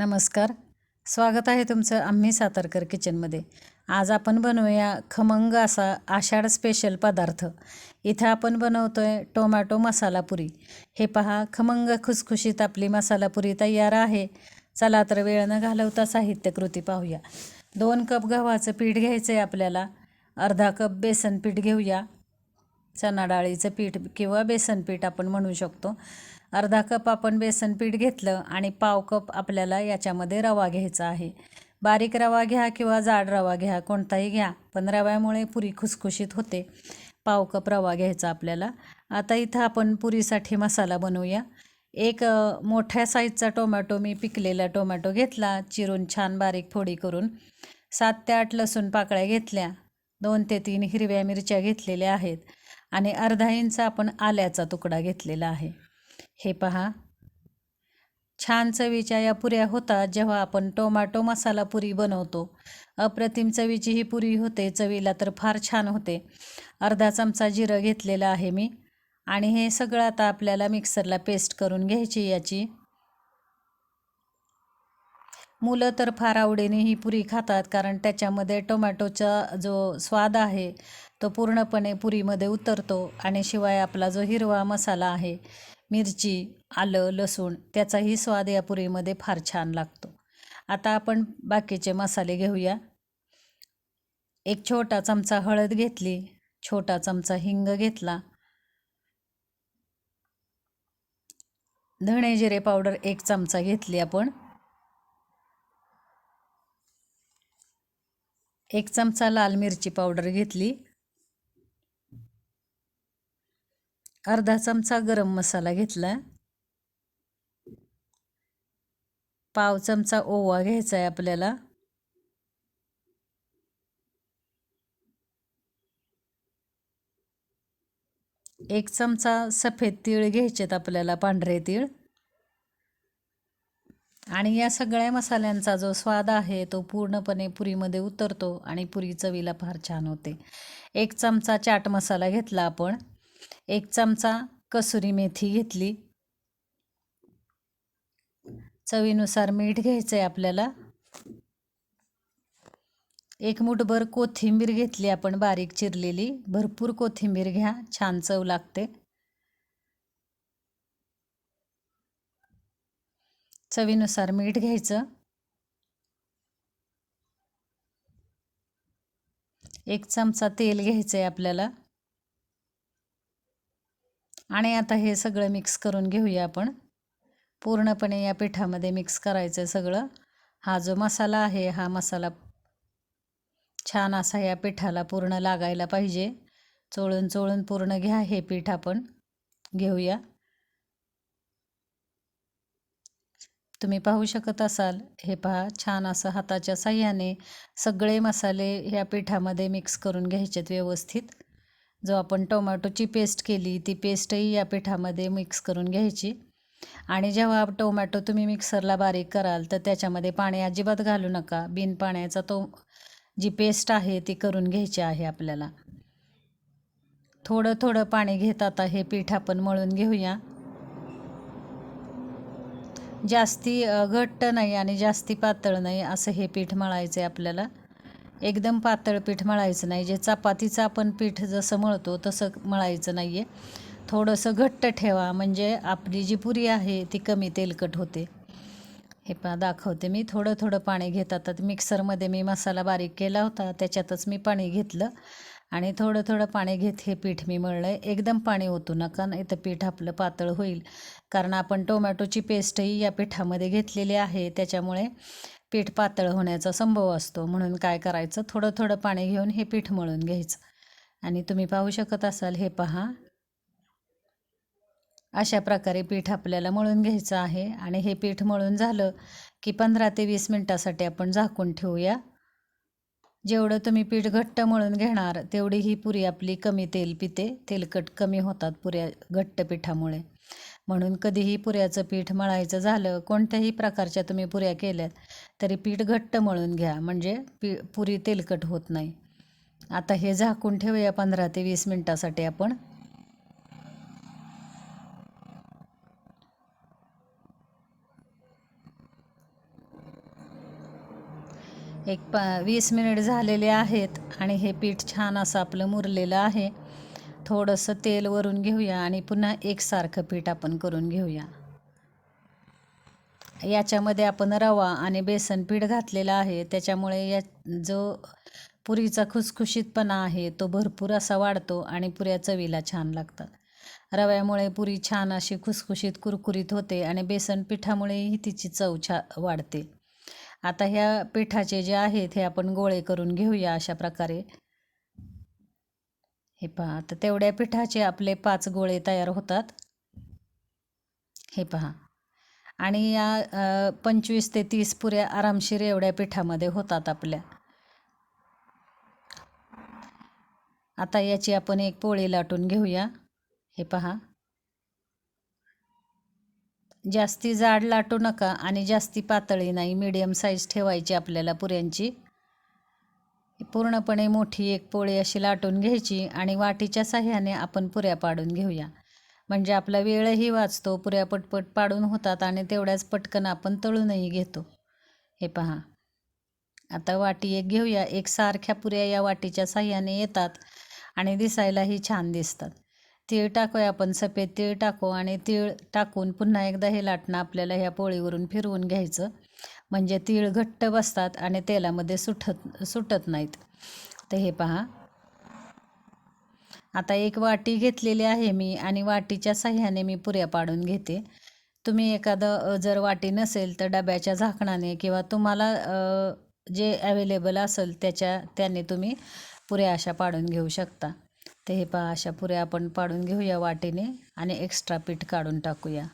नमस्कार. स्वागत आहे तुमचं आम्ही सातारकर किचनमध्ये. आज आपण बनवूया खमंग असा आषाढ स्पेशल पदार्थ. इथं आपण बनवतो आहे टोमॅटो मसाला पुरी. हे पहा खमंग खुसखुशीत आपली मसाला पुरी तयार आहे. चला तर वेळ न घालवता साहित्यकृती पाहूया. दोन कप गव्हाचं पीठ घ्यायचं आहे आपल्याला. अर्धा कप बेसन पीठ घेऊया. चणा डाळीचं पीठ किंवा बेसन पीठ आपण म्हणू शकतो. अर्धा कप आपण बेसन पीठ घेतलं आणि पाव कप आपल्याला याच्यामध्ये रवा घ्यायचा आहे. बारीक रवा घ्या किंवा जाड रवा घ्या कोणताही घ्या पण रव्यामुळे पुरी खुसखुशीत होते. पाव कप रवा घ्यायचा आपल्याला. आता इथं आपण पुरीसाठी मसाला बनवूया. एक मोठ्या साईजचा टोमॅटो मी पिकलेला टोमॅटो घेतला चिरून छान बारीक फोडी करून. सात ते आठ लसूण पाकळ्या घेतल्या. दोन ते तीन हिरव्या मिरच्या घेतलेल्या आहेत. आणि अर्धा इंच आपण आल्याचा तुकडा घेतलेला आहे. हे पहा. छान चवीच्या या पुऱ्या होतात जेव्हा आपण टोमॅटो मसाला पुरी बनवतो. अप्रतिम चवीची ही पुरी होते चवीला तर फार छान होते. अर्धा चमचा जिरं घेतलेलं आहे मी. आणि हे सगळं आता आपल्याला मिक्सरला पेस्ट करून घ्यायची याची. मुलं तर फार आवडीने ही पुरी खातात कारण त्याच्यामध्ये टोमॅटोचा जो स्वाद आहे तो पूर्णपणे पुरीमध्ये उतरतो आणि शिवाय आपला जो हिरवा मसाला आहे मिरची आलं लसूण त्याचाही स्वाद या पुरीमध्ये फार छान लागतो. आता आपण बाकीचे मसाले घेऊया. एक छोटा चमचा हळद घेतली छोटा चमचा हिंग घेतला. धणे जिरे पावडर एक चमचा घेतली आपण. एक चमचा लाल मिरची पावडर घेतली. अर्धा चमचा गरम मसाला घेतला. पाव चमचा ओवा घ्यायचा आहे आपल्याला. एक चमचा सफेद तीळ घ्यायचेत आपल्याला पांढरे तीळ. आणि या सगळ्या मसाल्यांचा जो स्वाद आहे तो पूर्णपणे पुरीमध्ये उतरतो आणि पुरी चवीला फार छान होते. एक चमचा चाट मसाला घेतला आपण. एक चमचा कसुरी मेथी घेतली. चवीनुसार मीठ घ्यायचं आहे आपल्याला. एक मुठभर कोथिंबीर घेतली आपण बारीक चिरलेली. भरपूर कोथिंबीर घ्या छान चव लागते. चवीनुसार मीठ घ्यायचं. एक चमचा तेल घ्यायचं आहे आपल्याला. आणि आता हे सगळं मिक्स करून घेऊया आपण. पूर्णपणे या पिठामध्ये मिक्स करायचं आहे सगळं. हा जो मसाला आहे हा मसाला छान असा या पिठाला पूर्ण लागायला पाहिजे. चोळून चोळून पूर्ण घ्या हे पीठ आपण. घेऊया. तुम्ही पाहू शकत असाल हे पहा छान असं हाताच्या साह्याने सगळे मसाले ह्या पिठामध्ये मिक्स करून घ्यायचेत व्यवस्थित. जो आपण टोमॅटोची पेस्ट केली ती पेस्टही या पिठामध्ये मिक्स करून घ्यायची. आणि जेव्हा टोमॅटो तुम्ही मिक्सरला बारीक कराल तर त्याच्यामध्ये पाणी अजिबात घालू नका. बिन पाण्याचा तो जी पेस्ट आहे ती करून घ्यायची आहे आपल्याला. थोडं थोडं पाणी घेत आता हे पीठ आपण मळून घेऊया. जास्ती घट्ट नाही आणि जास्ती पातळ नाही असं हे पीठ मळायचं आहे आपल्याला. एकदम पातळ पीठ मळायचं नाही. जे चपातीचं आपण पीठ जसं मळतो तसं मळायचं नाही आहे थोडंसं घट्ट ठेवा. म्हणजे आपली जी पुरी आहे ती कमी तेलकट होते. हे पा दाखवते मी. थोडं थोडं पाणी घेत आता मिक्सरमध्ये मी मसाला बारीक केला होता. त्याच्यातच मी पाणी घेतलं. आणि थोडं थोडं पाणी घेत हे पीठ मी मळलं आहे एकदम पाणी ओतू नका. नाही तर पीठ आपलं पातळ होईल. कारण आपण टोमॅटोची पेस्टही या पिठामध्ये घेतलेली आहे. त्याच्यामुळे पीठ पातळ होण्याचा संभव असतो. म्हणून काय करायचं? थोडं थोडं पाणी घेऊन हे पीठ मळून घ्यायचं. आणि तुम्ही पाहू शकत असाल हे पहा. अशा प्रकारे पीठ आपल्याला मळून घ्यायचं आहे. आणि हे पीठ मळून झालं की पंधरा ते वीस मिनटासाठी आपण झाकून ठेवूया. जेवढं तुम्ही पीठ घट्ट मळून घेणार तेवढी ही पुरी आपली कमी तेल पिते. तेलकट कमी होतात पुऱ्या घट्ट पिठामुळे. म्हणून कधीही पुऱ्याचं पीठ मळायचं झालं कोणत्याही प्रकारच्या तुम्ही पुऱ्या केल्यात तरी पीठ घट्ट मळून घ्या. म्हणजे पी पुरी तेलकट होत नाही. आता हे झाकून ठेवूया पंधरा ते वीस मिनटासाठी आपण. एक प वीस मिनिट झालेले आहेत आणि हे पीठ छान असं आपलं मुरलेलं आहे. थोडंसं तेल वरून घेऊया आणि पुन्हा एकसारखं पीठ आपण करून घेऊया. याच्यामध्ये आपण रवा आणि बेसन पीठ घातलेलं आहे. त्याच्यामुळे या जो पुरीचा खुसखुशीतपणा आहे तो भरपूर असा वाढतो आणि पुऱ्या चवीला छान लागतात. रव्यामुळे पुरी छान अशी खुसखुशीत कुरकुरीत होते आणि बेसन पिठामुळेही तिची चव छा वाढते. आता ह्या पिठाचे जे आहेत हे आपण गोळे करून घेऊया अशा प्रकारे. हे पहा तर तेवढ्या पिठाचे आपले पाच गोळे तयार होतात. हे पहा. आणि या पंचवीस ते तीस पुऱ्या आरामशीर एवढ्या पिठामध्ये होतात आपल्या. आता याची आपण एक पोळी लाटून घेऊया. हे पहा. जास्ती जाड लाटू नका आणि जास्ती पातळी नाही मीडियम साईज ठेवायची आपल्याला पुऱ्यांची. पूर्णपणे मोठी एक पोळी अशी लाटून घ्यायची आणि वाटीच्या साह्याने आपण पुऱ्या पाडून घेऊया. म्हणजे आपला वेळही वाचतो पुऱ्या पटपट पाडून होतात आणि तेवढ्याच पटकन आपण तळूनही घेतो. हे पहा. आता वाटी एक घेऊया. एक सारख्या पुऱ्या या वाटीच्या साह्याने येतात आणि दिसायलाही छान दिसतात. तीळ टाकूया आपण. सफेद तीळ टाकू आणि तीळ टाकून पुन्हा एकदा हे लाटणं आपल्याला ह्या पोळीवरून फिरवून घ्यायचं. म्हणजे तीळ घट्ट बसतात आणि तेलामध्ये सुटत सुटत नाहीत. तर हे पहा. आता एक वाटी घेतलेली आहे मी आणि वाटीच्या साह्याने मी पुऱ्या पाडून घेते. तुम्ही एखादं जर वाटी नसेल तर डब्याच्या झाकणाने किंवा तुम्हाला जे अवेलेबल असेल त्याच्या त्याने तुम्ही पुऱ्या अशा पाडून घेऊ शकता. ते हे पहा अशा पुऱ्या आपण पाडून घेऊया वाटीने आणि एक्स्ट्रा पीठ काढून टाकूया.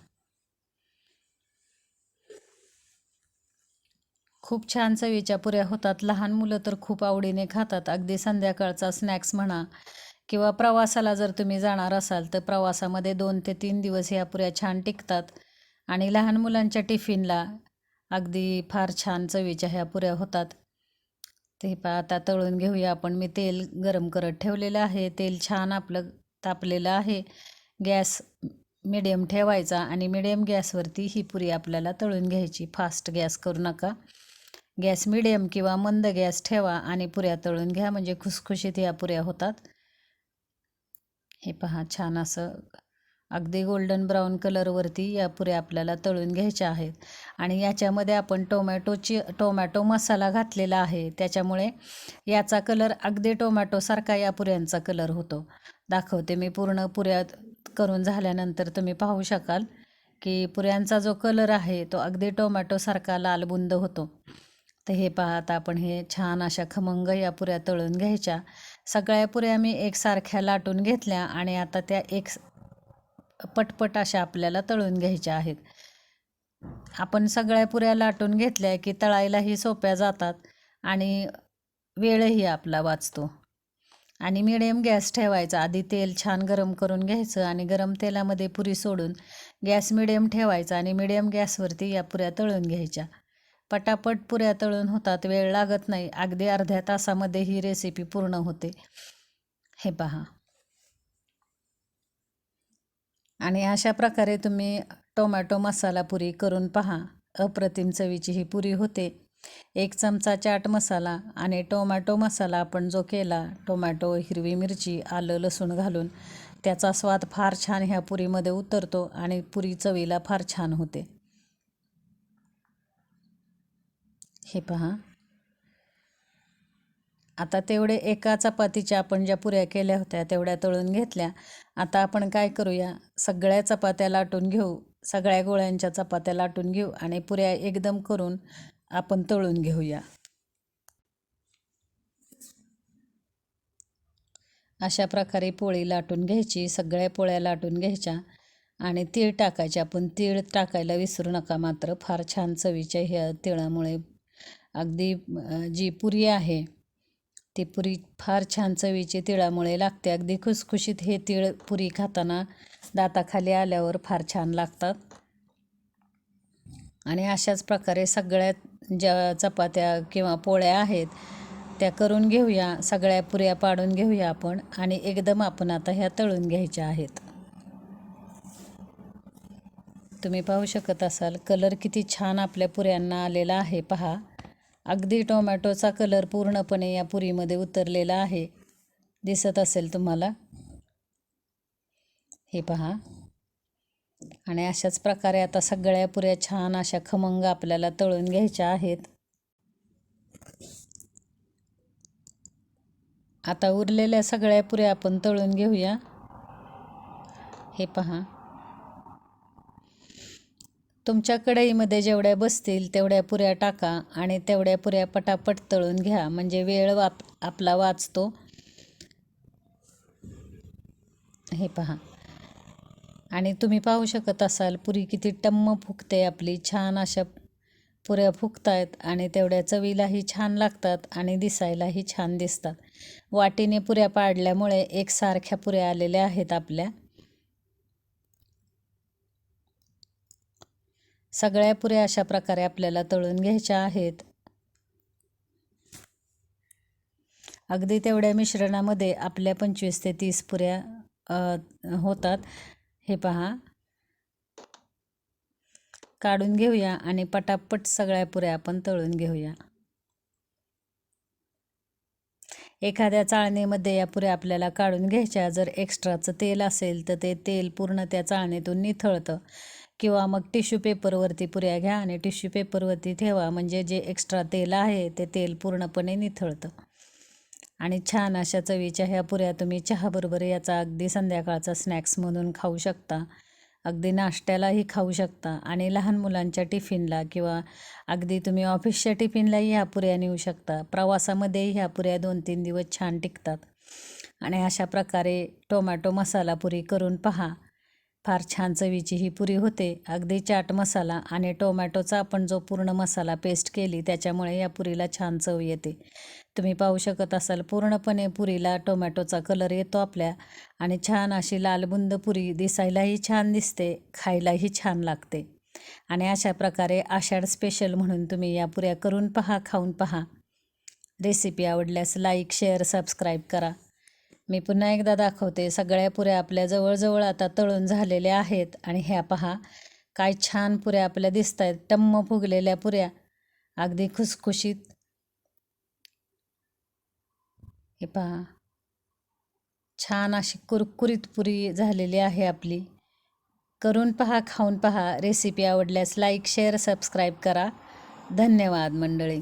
खूप छान चवीच्या पुऱ्या होतात. लहान मुलं तर खूप आवडीने खातात. अगदी संध्याकाळचा स्नॅक्स म्हणा किंवा प्रवासाला जर तुम्ही जाणार असाल तर प्रवासामध्ये दोन ते तीन दिवस ह्या पुऱ्या छान टिकतात. आणि लहान मुलांच्या टिफिनला अगदी फार छान चवीच्या ह्या पुऱ्या होतात. ते पा आता तळून घेऊया आपण. मी तेल गरम करत ठेवलेलं आहे. तेल छान आपलं तापलेलं आहे. गॅस मिडियम ठेवायचा आणि मिडियम गॅसवरती ही पुरी आपल्याला तळून घ्यायची. फास्ट गॅस करू नका. गॅस मिडियम किंवा मंद गॅस ठेवा आणि पुऱ्या तळून घ्या म्हणजे खुसखुशीत या पुऱ्या होतात. हे पहा छान असं अगदी गोल्डन ब्राऊन कलरवरती या पुऱ्या आपल्याला तळून घ्यायच्या आहेत. आणि याच्यामध्ये आपण टोमॅटोची टोमॅटो मसाला घातलेला आहे. त्याच्यामुळे याचा कलर अगदी टोमॅटोसारखा या पुऱ्यांचा कलर होतो. दाखवते मी पूर्ण पुऱ्या करून झाल्यानंतर तुम्ही पाहू शकाल की पुऱ्यांचा जो कलर आहे तो अगदी टोमॅटोसारखा लालबुंद होतो. तर हे पहा आता आपण हे छान अशा खमंग या पुऱ्या तळून घ्यायच्या. सगळ्या पुऱ्या मी एकसारख्या लाटून घेतल्या आणि आता त्या एक पटपट अशा आपल्याला तळून घ्यायच्या आहेत. आपण सगळ्या पुऱ्या लाटून घेतल्या की तळायलाही सोप्या जातात आणि वेळही आपला वाचतो. आणि मिडियम गॅस ठेवायचा. आधी तेल छान गरम करून घ्यायचं आणि गरम तेलामध्ये पुरी सोडून गॅस मिडियम ठेवायचा आणि मिडियम गॅसवरती या पुऱ्या तळून घ्यायच्या. पटापट पुऱ्या तळून होतात वेळ लागत नाही. अगदी अर्ध्या तासामध्ये ही रेसिपी पूर्ण होते. हे पहा. आणि अशा प्रकारे तुम्ही टोमॅटो मसाला पुरी करून पहा. अप्रतिम चवीची ही पुरी होते. एक चमचा चाट मसाला आणि टोमॅटो मसाला आपण जो केला टोमॅटो हिरवी मिरची आलं लसूण घालून त्याचा स्वाद फार छान ह्या पुरीमध्ये उतरतो आणि पुरी चवीला फार छान होते. हे पहा. आता तेवढे एका चपातीच्या आपण ज्या पुऱ्या केल्या होत्या तेवढ्या तळून घेतल्या. आता आपण काय करूया? सगळ्या चपात्या लाटून घेऊ. सगळ्या गोळ्यांच्या चपात्या लाटून घेऊ आणि पुऱ्या एकदम करून आपण तळून घेऊया. अशा प्रकारे पोळी लाटून घ्यायची. सगळ्या पोळ्या लाटून घ्यायच्या आणि तीळ टाकायचे. आपण तीळ टाकायला विसरू नका. मात्र फार छान चवीच्या ह्या तिळामुळे अगदी जी पुरी आहे ती पुरी फार छान चवीची तिळामुळे लागते. अगदी खुसखुशीत हे तिळ पुरी खाताना दाताखाली आल्यावर फार छान लागतात. आणि अशाच प्रकारे सगळ्या ज्या चपात्या किंवा पोळ्या आहेत त्या करून घेऊया. सगळ्या पुऱ्या पाडून घेऊया आपण आणि एकदम आपण आता ह्या तळून घ्यायच्या आहेत. तुम्ही पाहू शकत असाल कलर किती छान आपल्या पुऱ्यांना आलेला आहे. पहा अगदी टोमॅटोचा कलर पूर्णपणे या पुरीमध्ये उतरलेला आहे. दिसत असेल तुम्हाला? हे पहा. आणि अशाच प्रकारे आता सगळ्या पुऱ्या छान अशा खमंग आपल्याला तळून घ्यायच्या आहेत. आता उरलेल्या सगळ्या पुऱ्या आपण तळून घेऊया. हे पहा. तुमच्या कढईमध्ये जेवढ्या बसतील तेवढ्या पुऱ्या टाका आणि तेवढ्या पुऱ्या पटापट तळून घ्या. म्हणजे वेळ वाप आपला वाचतो. हे पहा. आणि तुम्ही पाहू शकत असाल पुरी किती टम्म फुगते आपली. छान अशा पुऱ्या फुगतायत आणि तेवढ्या चवीलाही छान लागतात आणि दिसायलाही छान दिसतात. वाटीने पुऱ्या पाडल्यामुळे एकसारख्या पुऱ्या आलेल्या आहेत आपल्या. सगळ्या पुऱ्या अशा प्रकारे आपल्याला तळून घ्यायच्या आहेत. अगदी तेवढ्या मिश्रणामध्ये आपल्या पंचवीस ते तीस पुऱ्या होतात. हे पहा. काढून घेऊया आणि पटापट सगळ्या पुऱ्या आपण तळून घेऊया. एखाद्या चाळणीमध्ये या पुऱ्या आपल्याला काढून घ्यायच्या. जर एक्स्ट्राचं तेल असेल तर ते तेल पूर्ण त्या चाळणीतून निथळतं. किंवा मग टिश्यू पेपरवरती पुऱ्या घ्या आणि टिश्यू पेपरवरती ठेवा. म्हणजे जे एक्स्ट्रा तेल आहे ते तेल पूर्णपणे निथळतं. आणि छान अशा चवीच्या ह्या पुऱ्या तुम्ही चहाबरोबर याचा अगदी संध्याकाळचा स्नॅक्स म्हणून खाऊ शकता. अगदी नाश्त्यालाही खाऊ शकता. आणि लहान मुलांच्या टिफिनला किंवा अगदी तुम्ही ऑफिसच्या टिफिनलाही ह्या पुऱ्या नेऊ शकता. प्रवासामध्येही ह्या पुऱ्या दोन तीन दिवस छान टिकतात. आणि अशा प्रकारे टोमॅटो मसाला पुरी करून पहा. फार छान चवीची ही पुरी होते. अगदी चाट मसाला आणि टोमॅटोचा आपण जो पूर्ण मसाला पेस्ट केली त्याच्यामुळे या पुरीला छान चव येते. तुम्ही पाहू शकत असाल पूर्णपणे पुरीला टोमॅटोचा कलर येतो आपल्या आणि छान अशी लालबुंद पुरी दिसायलाही छान दिसते खायलाही छान लागते. आणि अशा प्रकारे आषाढ स्पेशल म्हणून तुम्ही या पुऱ्या करून पहा खाऊन पहा. रेसिपी आवडल्यास लाईक शेअर सबस्क्राईब करा. मी पुन्हा एकदा दाखवते. सगळ्या पुऱ्या आपल्या जवळजवळ आता तळून झालेल्या आहेत. आणि ह्या पहा काय छान पुऱ्या आपल्या दिसत आहेत टम्म फुगलेल्या पुऱ्या. अगदी खुसखुशीत. हे पहा. छान अशी कुरकुरीत पुरी झालेली आहे आपली. करून पहा खाऊन पहा. रेसिपी आवडल्यास लाईक शेअर सबस्क्राईब करा. धन्यवाद मंडळी.